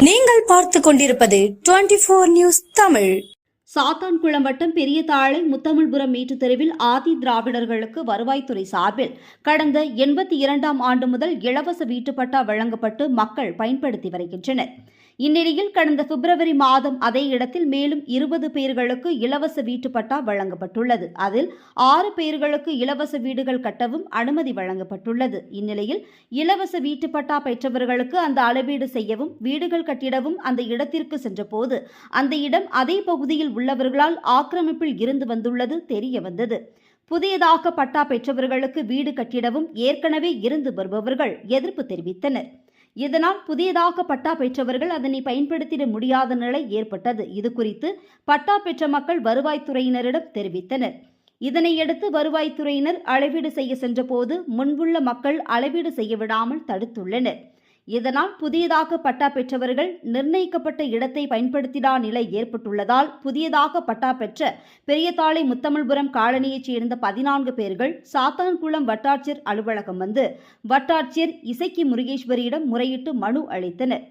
நீங்கள் பார்த்து கொண்டிருப்பது twenty four news Tamil. Sathankulam வட்டம் பெரிய தாழை முத்தமிழ்புரம் மீட்டுத் தெருவில் ஆதி திராவிடர்களுக்கு வருவாய்த்துறை சார்பில் கடந்த எண்பத்தி இரண்டாம் ஆண்டு முதல் இலவச வீட்டுப்பட்டா வழங்கப்பட்டு மக்கள் பயன்படுத்தி வருகின்றனர். இந்நிலையில் கடந்த பிப்ரவரி மாதம் அதே இடத்தில் மேலும் இருபது பேர்களுக்கு இலவச வீட்டுப்பட்டா வழங்கப்பட்டுள்ளது. அதில் ஆறு பேர்களுக்கு இலவச வீடுகள் கட்டவும் அனுமதி வழங்கப்பட்டுள்ளது. இந்நிலையில் இலவச வீட்டுப்பட்டா பெற்றவர்களுக்கு அந்த அளவீடு செய்யவும் வீடுகள் கட்டிடவும் அந்த இடத்திற்கு சென்றபோது அந்த இடம் அதே பகுதியில் உள்ளவர்களால் ஆக்கிரமிப்பில் இருந்து வந்துள்ளது தெரிய வந்தது. புதியதாக பட்டா பெற்றவர்களுக்கு வீடு கட்டிடவும் ஏற்கனவே இருந்து வருபவர்கள் எதிர்ப்பு தெரிவித்தனர். இதனால் புதியதாக பட்டா பெற்றவர்கள் அதனை பயன்படுத்திட முடியாத நிலை ஏற்பட்டது. இது குறித்து பட்டா பெற்ற மக்கள் வருவாய்த்துறையினரிடம் தெரிவித்தனர். இதனையடுத்து வருவாய்த்துறையினர் அளவீடு செய்ய சென்றபோது முன்புள்ள மக்கள் அளவீடு செய்ய விடாமல் தடுத்துள்ளனர். இதனால் புதியதாக பட்டா பெற்றவர்கள் நிர்ணயிக்கப்பட்ட இடத்தை பயன்படுத்திடா நிலை ஏற்பட்டுள்ளதால் புதியதாக பட்டா பெற்ற பெரியதாளை முத்தமிழ்புரம் காலனியைச் சேர்ந்த பதினான்கு பேர்கள் சாத்தான்குளம் வட்டாட்சியர் அலுவலகம் வந்து வட்டாட்சியர் இசைக்கி முருகேஸ்வரியிடம் முறையிட்டு மனு அளித்தனர்.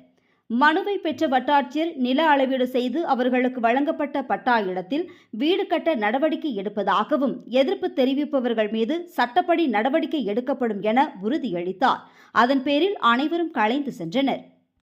மனுவை பெற்ற வட்டாட்சியர் நில அளவீடு செய்து அவர்களுக்கு வழங்கப்பட்ட பட்டா இடத்தில் வீடு கட்ட நடவடிக்கை எடுப்பதாகவும் எதிர்ப்பு தெரிவிப்பவர்கள் மீது சட்டப்படி நடவடிக்கை எடுக்கப்படும் என உறுதியளித்தார். அதன் பேரில் அனைவரும் கலைந்து சென்றனர்.